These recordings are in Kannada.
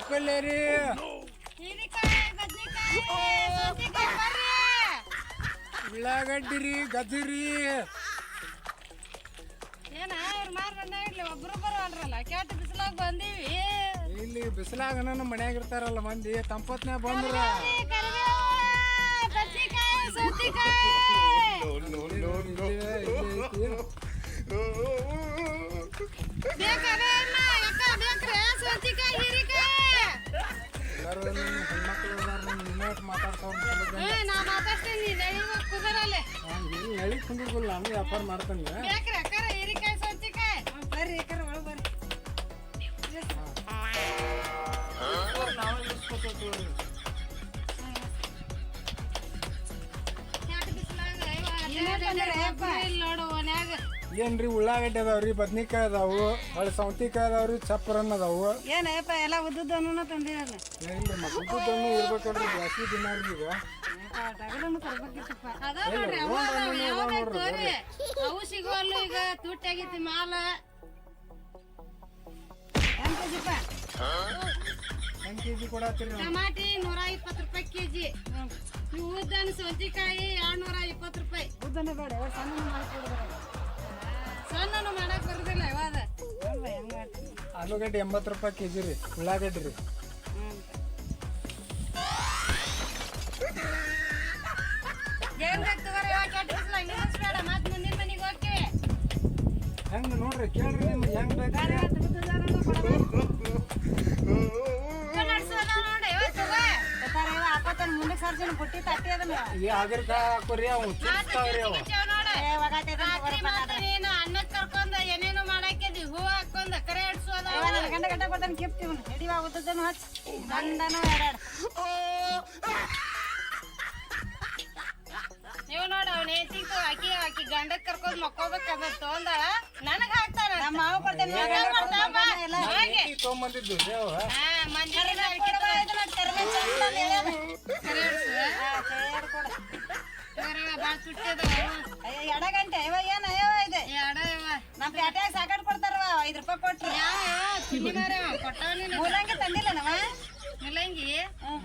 ಕಾಯಿಪಲ್ಯ ರೀ ಉಳ್ಳಾಗಡ್ಡಿ ರೀ ಏನ ಇವ್ರ ಮಾರ್ ಬಂದ ಇಡ್ಲಿ ಒಬ್ರು ಬರವಲ್ರಲ್ಲ ಕೆಟ್ಟ ಬಿಸಿಲಾಗ ಬಂದೀವಿ. ಇಲ್ಲಿ ಬಿಸಿಲಾಗ ನನ್ನ ಮನ್ಯಾಗ ಇರ್ತಾರಲ್ಲ ಮಂದಿ ತಂಪತ್ನ್ಯಾಗ ಬಂದ್ರ. ಕರಿಬೇವು, ನಾನು ವ್ಯಾಪಾರ ಮಾಡ್ತಾನೆ ಬೇಕ್ರಿ ಏನ್ರಿ ಉಳ್ಳಾಗಡ್ಡೆ ಅದಾವ್ರಿ ಬದ್ನಿಕಾಯಿ ಅದಾವು ಹೊಳೆ ಸೌತಿಕಾಯಿ ಅದಾವ್ರಿ ಚಪ್ಪರನ್ನ ಅದಾವು. ಏನಪ್ಪ ಎಲ್ಲ ಉದ್ದದನ್ನು ತಂದಿರಲ್ಲ? ಏನ್ರಿ ಮಕ್ಕಳು ಇರ್ಬೇಕಲ್ರಿ ಜಾಸ್ತಿ ದಿನ ಈಗ. ಅವು ಸಿಗೋಲ್ಲು ಈಗ ತುಟ್ಟಾಗೈತಿ ಮಾಲ. ಹೆಂಗ್ ಕೆಜಿ ಕೊಡತ್ತೀರಿ ಟಮಾಟಿ ನೂರ ಇಪ್ಪತ್ತು ರೂಪಾಯಿ ಕೆಜಿ. ಇವು ಉದ್ದನ ಸೌತಿಕಾಯಿ ಎರಡ್ನೂರ ಇಪ್ಪತ್ತು ರೂಪಾಯಿ. ಉದ್ದನ ಬೇಡ ಸಣ್ಣನು ಮಾಡಕ್ ಬರುದಿಲ್ಲ ಇವಾಗ. ಆಲೂಗಡ್ಡೆ ಎಂಬತ್ತು ರೂಪಾಯಿ ಕೆಜಿ ರೀ ಉಳ್ಳಾಗಡ್ಡೆ ರೀ. ಹೆಂಗ್ ನೋಡ್ರಿ ಕೇಳ್ರಿ ನಿಮ್ಗೆ ಹೆಂಗ್ ಬೇಕು ಮುಂದಕ್ಕೆ ಸರ್ಜನ್ ಪುಟ್ಟಿ ತಟ್ಟಿ ಅದನ್ನ. ಈ ಆಗಿರ್ತಾ ಹಾಕೋರಿ ಅವು ಅವು. ನೀನು ಅನ್ನಕ್ ಕರ್ಕೊಂಡ ಏನೇನು ಮಾಡಾಕಿದಿ ಹೂ ಹಾಕೊಂಡ ಕರೆ ಅಡ್ಸೋದ ಗಂಡ ಗಿಫ್ಟ್ ಇವನು ಹಿಡಿವ ಹಚ್ ಗಂಡನು ಎರಡು. ನೀವು ನೋಡ ಅವ್ನ ಏತಿತ್ತು ಆಕಿ ಆಕಿ ಗಂಡಕ್ ಕರ್ಕೊಂಡ್ ಮಕ್ಕೋಬೇಕಂದ ತೊಂದ ನನಗ್ ಹಾಕ್ತಾನ ನಮ್ಮ ಮಾವ ಕೊಡ್ತೇನೆ ತೊಗೊಂಬಂದಿದ್ದು ಮಂಜಾನೆ ತೆರೆಮೆ ಚಂದ ಹೇಳ್ಯಾನ. ಕರೆ ಅಡ್ಸು. ಹಾ, ಸೇರ್ ಕೊಡು. ಇವ್ರವ ಬಾಳ್ ತುಟ್ಟಿದ ಅಯ್ಯ, ಎಡ ಗಂಟೆ ಇವ. ಏನ ಅಯ್ಯವ ಇದೆ ನಮ್ಮ ಪ್ಯಾಟ್ಯಾಗ ಸಾಕಾಡ್ ಕೊಡ್ತಾರವ ಐದು ರೂಪಾಯಿ ಕೊಟ್ರು. ಮೂಲಂಗಿ ತಂದಿಲ್ಲ ನವ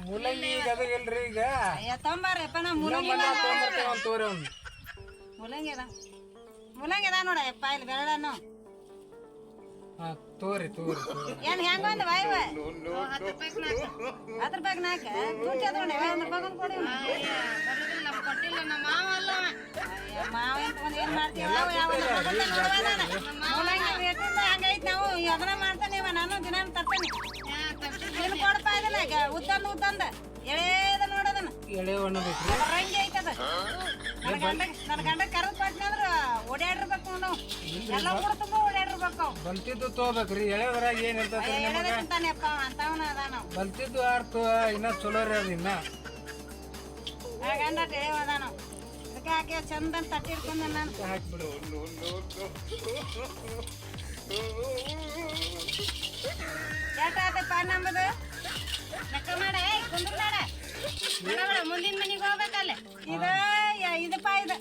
ಮೂಲಂಗಿ ಈಗ ಅದು ಇಲ್ರಿ ಈಗ. ಅಯ್ಯ ತೊಂಬಾರಪ್ಪ ನಾ ಮೂಲಂಗಿ ಬಂದ ತೊಗೊಂಬರ್ತೇವೆ ಅಂತ ತೋರಿ ಮೂಲಂಗಿ ಅದ. ಮೂಲಂಗಿ ಅದ ನೋಡ ಯಪ್ಪ ಇಲ್ಲಿ ಬೆರಳನ್ನು ಹಾ ತೋರಿ ತೋರಿ ಏನು ಹೆಂಗ ಒಂದ್ ವಾಯವ ಹತ್ತು ರೂಪಾಯಿ ನಾಲ್ಕು. ಅದ್ರ ಬಗ್ಗೆ ನಾಲ್ಕ? ನೋಡಿ ಒಂದ್ ರೂಪಾಯಿ ಕೊಡಿ. ಕೊಟ್ಟಿಲ್ಲ ನಮ್ಮ ಮಾವ ಅಲ್ಲ. ಮಾವ ಏನ್ ಮಾಡ್ತೀವಿ ಯಾವ ಯಾವ ಮೂಲಂಗಿ ರೇಟಿಂದ ಹಂಗೈತ್ ನಾವು ಅದನ್ನ ಮಾಡ್ತಾನೆ ಇವ. ನಾನು ದಿನ ತರ್ತೀನಿ. ಕೊಡಪ್ಪ ಇದನ್ನ ಉತ್ತಂದ ಎಳೇದ ನೋಡದನ್ನ ಎಳೆ ರಂಗಿ ಐತದ ನನ್ನ ಗಂಡ ನನ್ನ ಗಂಡ ಕರೆದು ಕೊಟ್ಟನೆ ಅಂದ್ರ ಓಡಾಡಿರ್ಬೇಕು ನಾವು ಎಲ್ಲ ತುಂಬ ಓಡಾಡಿರ್ಬೇಕು ಬಲ್ತಿದ್ದು ತಗೋಬೇಕ್ರಿ. ಎಳೆದ ತಿಂತಾನೆಪ್ಪ ಅಂತವನ ಅದ ನಾವು ಬಲ್ತಿದ್ದು ಅರ್ಥ ಇನ್ನ ಚಲೋ ರೀ ಅದು ಇನ್ನ. ಗಂಡ ಅದಕ್ಕೆ ಹಾಕಿ ಚಂದ ನಾನು. ಹಾಕ್ಬಿಡು ನಮ್ಮದು ಲೆಕ್ಕ ಮಾಡ ಬೇಡ ಮುಂದಿನ ಮನೆಗೆ ಹೋಗ್ಬೇಕಲ್ಲ. ಇದು ಯ- ಇದು ಪಾ ಇದು.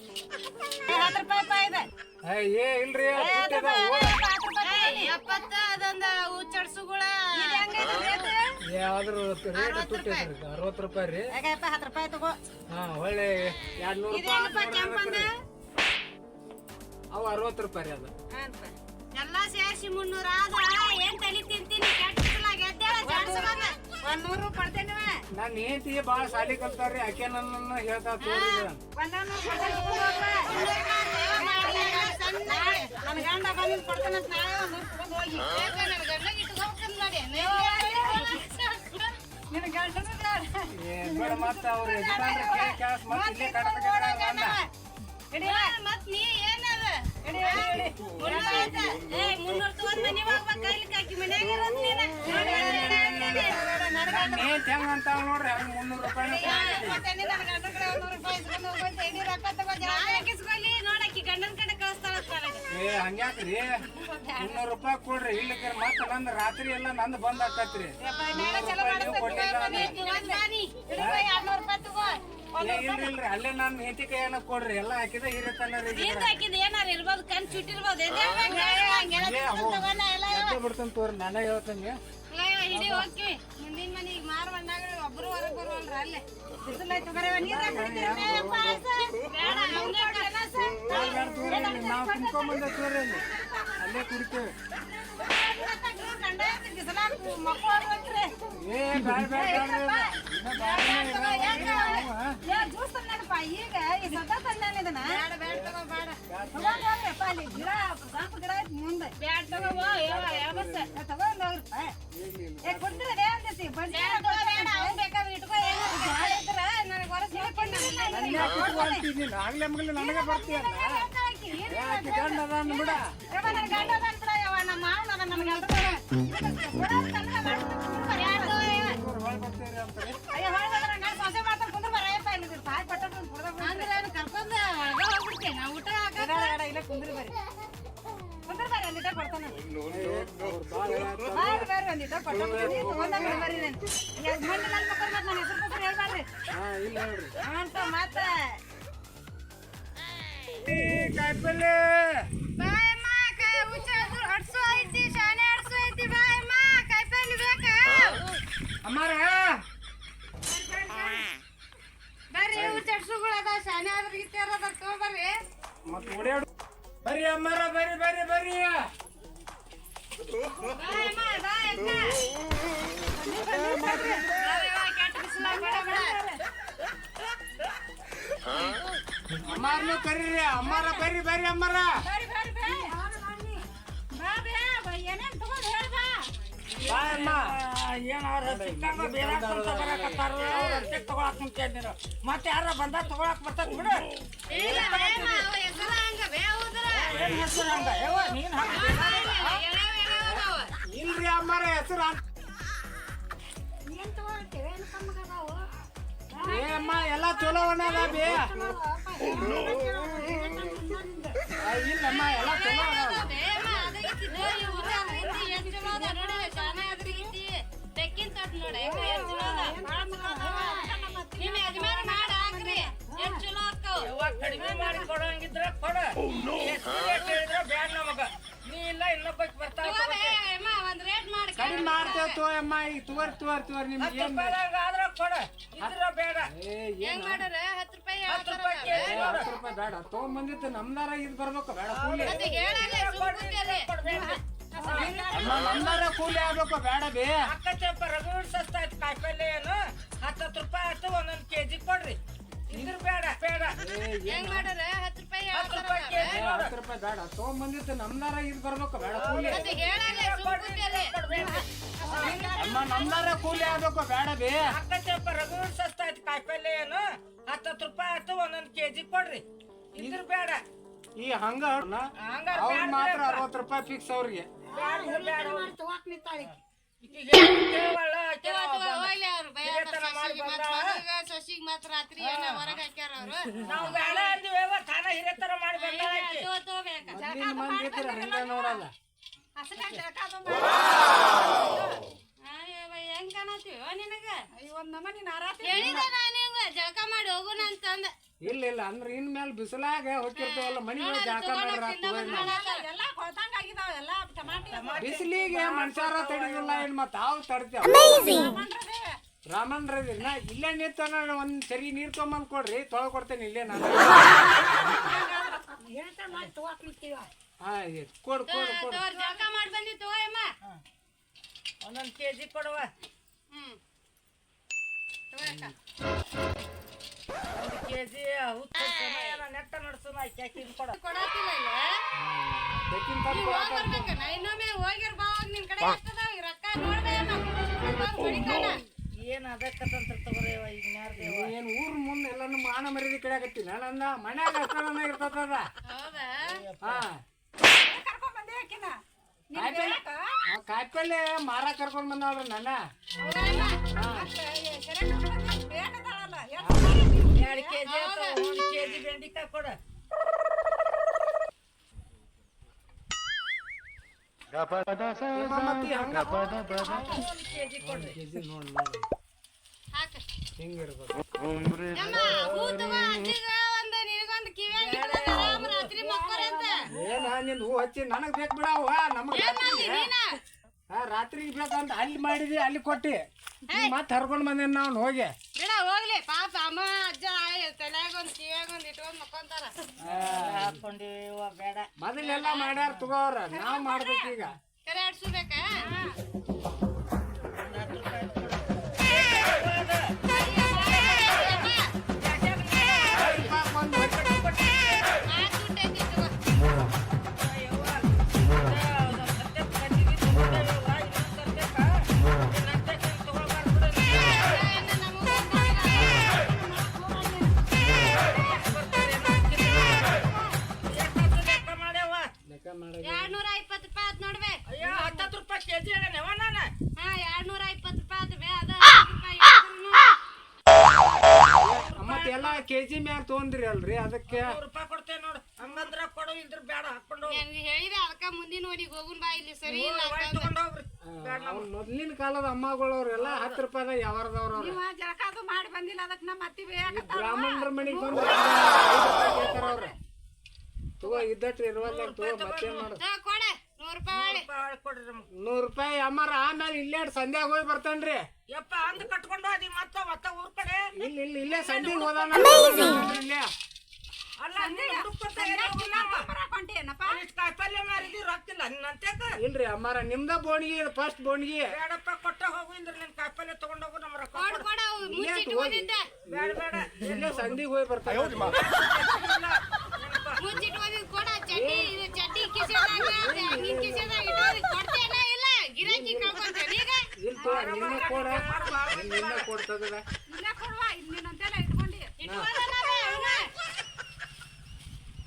ಹತ್ತು ರೂಪಾಯಿ ಪಾ ಇದು. ಏ, ಏ ಇಲ್ರಿ ಹತ್ತು ರೂಪಾಯಿ ಎಪ್ಪತ್ತ ಅದೊಂದ ರೇಟ್? ಯಾವ್ದ್ರ ರೇಟ್ ತುಟ್ಟೈತ್ರಿ ಅರವತ್ತು ರೂಪಾಯಿ. ರೀ. ಯಾಕಪ್ಪ ಹತ್ತು ರೂಪಾಯಿ ತಗೋ. ಹಾ ಒಳ್ಳೆ ಎರಡು ನೂರು ಇದು ಅವ ಕೆಂಪಂದ ಅವು ಅರವತ್ತು ರೂಪಾಯಿ ರೀ ಅದು. ಎಲ್ಲ ಎಲ್ಲಾ ಸೇರ್ಸಿ ಮುನ್ನೂರ ಆದ ಏನ್ ತಲಿ ತಿಂತೀನಿ? ಕೆಟ್ಟ ಬಿಸಿಲಾಗ ಎದ್ದೇಳ ಜಾಡ್ಸ್ಕೊಂಡ. ಒಂದ್ ನೂರು ಕೊಡ್ತೇನೆ ನಾನು ಹೆಂಡತಿ ಭಾಳ ಸಾಲಿ ಕಲ್ತಾರ್ರಿ ಆಕೆ ನನ್ನ ಹೇಳ್ತಾ ತೋರಿ ಒಂದೊಂದು ಕೊಡ್ತೇನೆ ತಗೋಪ್ಪ. ನನ್ನ ಗಂಡ ಬಂದು ಕೊಡ್ತಾನೆ ಅಂತ ನಾಳೆ ಒಂದ್ ನೂರು ತಗೊಂಡ್ ಹೋಗಿ ಹೆಂಗ್ ನೋಡ್ರಿ ಹಂಗ್ ಮುನ್ನೂರು ರೂಪಾಯಿ ಹಂಗ್ಯಾಕ್ರಿ? ಮುನ್ನೂರು ರೂಪಾಯಿ ಕೊಡ್ರಿ. ಇಲ್ಲಕ್ಕೆ ಮತ್ತೆ ನಂದು ರಾತ್ರಿ ಎಲ್ಲ ನಂದು ಬಂದ್ ಆಕತ್ರಿ. ಇಲ್ರಿ ಇಲ್ರಿ. ಅಲ್ಲೇ ನಾನು ಹೆಂಡತಿ ಕೈಯನ್ನ ಕೊಡ್ರಿ. ಎಲ್ಲ ಹಾಕಿದ ಹಿರಿತನ ಬಿಡ್ತಾನೆ ತೋರಿ ನಾನೇ ಹಿಡಿ ಹೋಗ್ವಿ ಮುಂದಿನ ಮನಿಗೆ ಮಾರ್ ಬಂದಾಗ ಒಬ್ರು ಹೊರಗ್ ಬರುವಲ್ರ ಅಲ್ಲೇ. ಬಿಸಿಲಾಯ್ತು ಬರೀ ನೀರ ಕುಡಿತೀರಿ ಏ ಈಗ ಈ ಮುಂದೆ ಆಗ್ಲೇ ಮಗಲು ನನಗೆ ಬರ್ತೀಯಲ್ಲ ಯಾಕೆ ಗಂಡ ಅದ ಬಿಡ ಯವ್ವ, ನನ್ ಗಂಡ ಅದಾನ್ ಬಿಡ ಯವ್ವ, ನಮ್ಮ ಮಾವನ ಅದಾನ್ ನಮ್ಗೆ ಎಲ್ರಿಗೂ ಅದಾನ್. ಕೊಡು ಅಂತ ನನಗೆ ಮಾಡ್ತೀನಿ, ಕುಂದ್ರು ಬಾ, ಯಾರ್ ತಗೋ ಯವ್ವ. ಹೊಳ್ ಬರ್ತೀರಿ ಅಂತಾರೆ ಅಯ್ಯೋ, ಹೊಳ್ ಬಂದ್ರೆ ನಂಗೆ ಸೊಸೆ ಮಾಡ್ತಾನೆ, ಕುಂದ್ರು ಬಾ, ರಾಯಪ್ಪ, ಇಲ್ಲಿ ಇದು ತಾಯಿ ಪಟ್ಟದ್ದು ಒಂದು ಕುಡ್ದು ಬಿಡು. ಅಂದ್ರೆ ನಾನು ಕರ್ಕೊಂಡ್ ಒಳಗ ಹೋಗ್ಬಿಡ್ತೇನೆ ನಾ ಊಟ ಹಾಕ ಬೇಡ, ಬೇಡ, ಇಲ್ಲೇ ಕುಂದ್ರು ಬರ್ರಿ. ಕುಂದ್ರು ಬರ್ರಿ, ಒಂದಿಟ ಕೊಡ್ತಾನೆ. ಬಾರಿ, ಬಾರಿ, ಒಂದಿಟ ಕೊಡ್ತಾನೆ. ನೀವು ತಗೊಂಡಾಗ ಬರ್ರಿ ನೀನು. ಈಗ ಮಂದಿ ನನ್ ಮಕ್ಕಳು ಮತ್ತೆ ನನ್ನ ಹೆಸರು ಪತ್ರ ಹೇಳ್ಬಾರ್ರಿ. ಹಾ ಇಲ್ಲ ಹೇಳ್ರಿ ಅಂತ ಮತ್ತೆ ಈ ಅಮ್ಮಾರನು ಕರೀರಿ ಅಮ್ಮಾರ ಬರ್ರಿ ಬರ್ರಿ ಅಮ್ಮಾರ. ಬಾರಿ, ಬಾರಿ, ಬಾರಿ. ಬಾ. ಬಾಯಮ್ಮ ಏನಾರ ಸಿಕ್ಕಂಗ ಬೇರೆ ಬರಕತ್ತಾರ ರೊಟ್ಟಿ ತಗೊಳಕ್ ಮುಂಚೆ ಮತ್ತೆ ಯಾರ ಬಂದ ತಗೊಳಕ್ ಬರ್ತಾರ ಬಿಡು. ಏನ್ ಹೆಸರು ಹಂಗ? ಯವ್ವ ನೀನ್ ಹಂಗ? ಇಲ್ರಿ ಅಮ್ಮಾರ ಹೆಸರು ಏನ್? ಏನ್? ಏ ಅಮ್ಮ ಎಲ್ಲ ಚಲೋ ಬೇ. ಇಲ್ಲಮ್ಮ ಎಲ್ಲ ಚಲೋ ಕಡಿಮೆ ಮಾಡಿ ಕೊಡಂಗಿದ್ರ ಕೊಡ ಎಷ್ಟು ರೇಟ್ ಹೇಳಿದ್ರ ಬ್ಯಾಡ ನಮಗ ನೀ ಇಲ್ಲ ಇನ್ನೊಬ್ಬಕ್ ಬರ್ತಾವ ಕಡಿಮೆ ಮಾಡ್ತೇವ್ ತೋ ಅಮ್ಮ ಈಗ ತುವರ್ ತುವರ್ ತುವರ್ ನಿಮ್ಗೆ? ಆದ್ರ ಕೊಡ ಇದ್ರ ಬೇಡ ಏ ಏನ್ ಮಾಡ್ಯಾರ ರೂಪಾಯಿ ಬೇಡ ತಗೊಂಬಂದಿತ್ತು ನಮ್ದಾರ ಇದು ಬರ್ಬೇಕು ಬೇಡ ಕೂಲಿ. ಅಮ್ಮ, ನಮ್ದಾರ ಕೂಲಿ ಆಗ್ಬೇಕು ಬೇಡ ಬೇ ಅಕ್ಕ ಚಪ್ಪ ರಘುವೀರ್ ಸಸ್ತ ಆಯ್ತು ಕಾಯಿಪಲ್ಲೆ ಏನು ಹತ್ತತ್ತು ರೂಪಾಯಿ ಆಯ್ತು ಕೆ ಕೆಜಿ ಕೊಡ್ರಿ ಇದ್ರ ಬೇಡ ಬೇಡ ಹತ್ತು ರೂಪಾಯಿ. ಕೆಜಿ ಏ, ಹತ್ತು ರೂಪಾಯಿ ಬೇಡ ತಗೊಂಬಂದಿತ್ತು ನಮ್ದಾರ ಇದು ಬರ್ಬೇಕು ಬೇಡ ಕೂಲಿ ಅಮ್ಮ ನಮ್ದಾರ ಕೂಲಿ ಆಗ್ಬೇಕು ಬೇಡ ಬೇ ಅಕ್ಕ ಚಪ್ಪ ರಘುವೀರ್ ಸಸ್ತ ಆಯ್ತು ಕಾಯಿಪಲ್ಲೆ ಏನು ಹತ್ತತ್ತು ರೂಪಾಯಿ ಆಯ್ತು ಕೆ ಕೆಜಿ ಕೊಡ್ರಿ. ಇದ್ರ ಬೇಡ. ಈ ಹಂಗ ಹಂಗಾರ್ ಅವ್ರು ಬ್ಯಾಡ ಮಾತ್ರ ಬಿಡಪ್ಪ. ಅರವತ್ತು ರೂಪಾಯಿ ಫಿಕ್ಸ್ ಅವ್ರಿಗೆ. ಬ್ಯಾಡ ಬೇಡ ಬೈಯಾರ ಹಿರೇತನ ಮಾಡಿ ಬಂದ. ಸೊಸಿಗ್ ಮಾತ್ರ ರಾತ್ರಿ ಏನ ಹೊರಗ್ ಹಾಕ್ಯಾರ ಅವ್ರು. ನಾವು ಬೇಡ ಅಂದಿವೇವ ತಾನ ಹಿರೇತರ ಮಾಡಿ ಬಂದಾಳ ಆಕಿ. ತಗೋ, ತಗೋಬೇಕ. ಮೊದ್ಲಿನ ಮಂದಿ ಇದ್ರ ಹಂಗ ನೋಡಲ್ಲ ಹಸನಾಗ್ ಜಳಕ ಅದು ಅಯ್ಯವ್ವ, ಹೆಂಗ್ ಕಾಣತ್ತೀವೋ ನಿನಗ? ಒಂದ್ ನಮನಿ ನಾರಾತಿ ಹೇಳಿದೆ ನಾನು ಜಳಕ ಮಾಡಿ ಹೋಗುನ ಅಂತಂದ. ಇಲ್ಲ ಇಲ್ಲ ಅಂದ್ರೆ ಇನ್ಮೇಲೆ ಬಿಸಿಲಾಗ ಹೊಟ್ಟಿರ್ತೇವಲ್ಲ ಮನಿಗಳು ಜಾಕ ಮಾಡ್ರ ಎಲ್ಲ ಕೊಳ್ತಂಗ್ ಆಗಿದಾವ ಎಲ್ಲ ಟಮಾಟಿ ಬಿಸಿಲಿಗೆ ಮನುಷ್ಯರ ತಡಿದಿಲ್ಲ ಏನ್ ಮತ್ತ ತಾವು ತಡ್ತೇವ. ರಾಮನ್ ನಾ ಇಲ್ಲೇ ನಿಂತ ಒಂದ್ ಸರಿ ನೀರ್ ತೊಗೊಂಬಂದ್ ಕೊಡ್ರಿ ತೊಳ ಕೊಡ್ತೇನೆ ಇಲ್ಲೇ ನಾನು. ಹಾ ಕೊಡ್ ಕೊಡ್ ಕೊಡ್. ಜಳಕ ಮಾಡಿ ಬಂದಿ ತಗೋ ಅಮ್ಮ. ಒಂದೊಂದ್ ಕೆಜಿ ಕೊಡುವ. ಒಂದ್ ಕೆಜಿ ನೆಟ್ಟ ನಡ್ಸೋಣ ಆಕಿಗ್ ಕೊಡ ಕೊಡತ್ತಿಲ್ಲ ಇನ್ನೊಮ್ಮೆ ಹೋಗಿರ್ ಬಾ ಹೋಗ್ ನಿನ್ ಕಡೆ ಈ ರೊಕ್ಕ ನೋಡ್ಬೇಕ ಏನ್ ಅದಕ್ಕಂತ ತಗೋರೇವ ಈಗ ಏನ್ ಊರ್ ಮುಂದೆ ಎಲ್ಲಾನು ಮಾನ ಮರ್ಯಾದೆ ಕಡೆ ಆಗತ್ತೀನಿ ನನ್ನ ಮನ್ಯಾಗ ಇರ್ತದ ಹೌದಾ? ಹಾ. ಕರ್ಕೊಂಡ್ ಬಂದೆ ಆಕಿನ. ಕಾಯಿಪಲ್ಲೆ ಮಾರ ಕರ್ಕೊಂಡ್ ಬಂದವ್ರಿ ನನ್ನ. ಎರಡು ಕೆಜಿ ಒಂದ್ ಕೆಜಿ ಬೆಂಡಿಕಾಯಿ ಕೊಡ. ಹಿಂಗಿರ್ಬೇಕು ಯಮ್ಮ ಹೂ ತಗೋ ಅಜ್ಜಿಗ ಒಂದು ನಿನಗೊಂದು ಕಿವ್ಯಾಗ ಇಟ್ಕೊಂಡ್ ಆರಾಮ್ ರಾತ್ರಿ ನಿಂದ ಹೂ ಹಚ್ಚಿ ನನಗ್ ಬೇಕ್ ನಮಗ್ ಮಾಡ್ಲಿ ಆ, ರಾತ್ರಿಗೆ ಬೇಕಂತ ಅಲ್ಲಿ ಮಾಡಿದ್ವಿ ಅಲ್ಲಿ ಕೊಟ್ಟಿ. ಮತ್ತೆ ಹರ್ಕೊಂಡ್ ಬಂದೇನ್ ನಾವು ಹೋಗಿ? ಬಿಡ ಹೋಗ್ಲಿ. ಪಾಪ ಅಮ್ಮ ಅಜ್ಜ ತಲೆಯಾಗ ಒಂದ್ ಕಿವ್ಯಾಗ ಒಂದ್ ಇಟ್ಕೊಂಡ್ ಮಕ್ಕೊಂತಾರ. ಹಾಕೊಂಡಿವ ಬೇಡ. ಮೊದಲೆಲ್ಲ ಮಾಡ್ಯಾರ ತಗೋರ ನಾವ್ ಈಗ. ಕರೆ ಆಡ್ಸ್ಬೇಕಾ? ತೊಗೊಂಡ್ರಿ ಅಲ್ರಿ? ಅದಕ್ಕೆ ರೂಪಾಯಿ ಕೊಡ್ತೇವೆ ನೋಡು. ಹಂಗಂದ್ರ ಕೊಡು ಇದ್ರ ಬೇಡ ಹಾಕೊಂಡು ಹೇಳಿದೆ ಅದಕ್ಕ ಮುಂದಿನ ಓಣಿಗೆ ಹೋಗುನ್ ಬಾ ಇಲ್ಲಿ ಸರಿ? ಇಲ್ಲ ಅಂತಂದ. ಹೋಗ್ರಿ. ಮೊದ್ಲಿನ ಕಾಲದ ಅಮ್ಮಗಳವ್ರೆಲ್ಲ ಹತ್ತು ರೂಪಾಯಿದಾಗ ಯಾವಾರದವ್ರ ಅವ್ರ? ಮಾಡಿ ಬಂದಿಲ್ಲ ಅದಕ್ಕೆ ನಮ್ಮ ಅತ್ತಿ ಬೇಯಾಕತ್ತಾಳ ಬ್ರಾಹ್ಮಣರ ಮನೆಗೆ ಬಂದು ಅವ್ರ ತಗೋ ಇದ್ದಟ್ರಿ ಇರುವಲ್ಲ ತಗೋ ಮತ್ತೇನ್ ಮಾಡು. ತಗೋ ಕೊಡೆ. ನೂರು ರೂಪಾಯಿ ಹೊಳ್ಳಿ. ರೂಪಾಯಿ ಕೊಡ್ರಿ ನಮ್ಗೆ. ನೂರ್ ರೂಪಾಯಿ ಅಮ್ಮಾರ ಆಮೇಲೆ ಇಲ್ಲೇ ಸಂಧ್ಯಾಗ ಹೋಗಿ ಬರ್ತೇನ್ರಿ. ಯಪ್ಪ ಅಂದ್ ಕಟ್ಕೊಂಡು ಅದಿ ಮತ್ತ ಮತ್ತ ಊರ್ ಕಡೆ? ಇಲ್ಲಿ ಇಲ್ಲಿ ಇಲ್ಲೇ ಸಂಧಿಗೆ ಹೋದಾನ. ಇಲ್ಲೇ. ಅಲ್ಲ ಇಲ್ಲ. ಅಲ್ಲಿ ಇಷ್ಟ್ ಕಾಯಿಪಲ್ಯ ಮಾರಿದಿ ರೊಕ್ಕಿಲ್ಲ ನಿನ್ನಂತೇಕ ಇಲ್ರಿ ಅಮ್ಮಾರ ನಿಮ್ದ ಬೋಣಿಗೆ ಫಸ್ಟ್ ಬೋಣಿಗೆ. ಬೇಡಪ್ಪ ಕೊಟ್ಟ ಹೋಗು ಇಂದ್ರ ನಿನ್ ಕಾಯಿಪಲ್ಯ ತಗೊಂಡ್ ಹೋಗು ನಮ್ಮ ರೊಕ್ಕ ಕೊಡು ಬೇಡ ಬೇಡ. ಇಲ್ಲೇ ಸಂಧಿಗೆ ಹೋಗಿ ಬರ್ತಾನೆ. ಇಲ್ಲ, ನೆನಪ. ಮುಚ್ಚಿಟ್ಟು ಹೋಗಿದ್ ಕೊಡ ಚಡ್ಡಿ ಇದು ಚಡ್ಡಿ ಕಿಸೆದಾಗ ಹಿಂಗ್ ಕಿಸೆದಾಗ ಇಟ್ಟೋದಿ ಕೊಡ್ತೇನ ಇಲ್ಲ ಗಿರಾಕಿ ಕಳ್ಕೊಂತೇನೆ. ಈಗ ಇಲ್ಪಾ ನಿನ್ನ ಕೊಡ. ನಿನ್ನ ಕೊಡುವ ಇನ್ನೇನಂತೆಲ್ಲ ಇಟ್ಕೊಂಡಿ. ಅವ್ನ.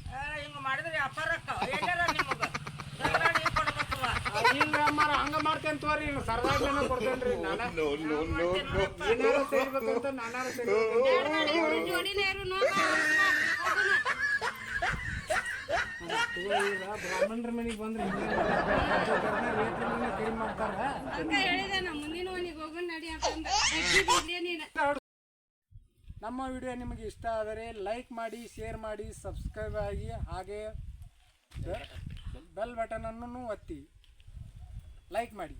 ಆ, ಹಿಂಗ್ ಮಾಡಿದ್ರೆ ವ್ಯಾಪಾರಕ್ಕ ಎಲ್ಲಾರ ನಿಮಗ. ಇಲ್ರಿ ಅಮ್ಮಾರ ಹಂಗ ಮಾಡ್ತೇನೆ ತೋರಿ. ಸರ್ದಾಗ ಜನ ಕೊಡ್ತೇನ್ರಿ. ನಾನು ಏನಾರ ಸೇರ್ಬೇಕಂತ ನಾನಾರ ಸೇರ್ಬೇಕು? ನೋಡು. ತಗೋ ಈಗ ಬ್ರಾಹ್ಮಣರ ಮನೆಗೆ ಬಂದ್ರೆ ಕಡಿಮೆ ಮಾಡ್ತಾರ ನಮ್ಮ ವಿಡಿಯೋ ನಿಮಗೆ ಇಷ್ಟ ಆದರೆ ಲೈಕ್ ಮಾಡಿ ಶೇರ್ ಮಾಡಿ ಸಬ್ಸ್ಕ್ರೈಬ್ ಆಗಿ ಹಾಗೆ ಬೆಲ್ ಬಟನನ್ನು ಒತ್ತಿ. ಲೈಕ್ ಮಾಡಿ.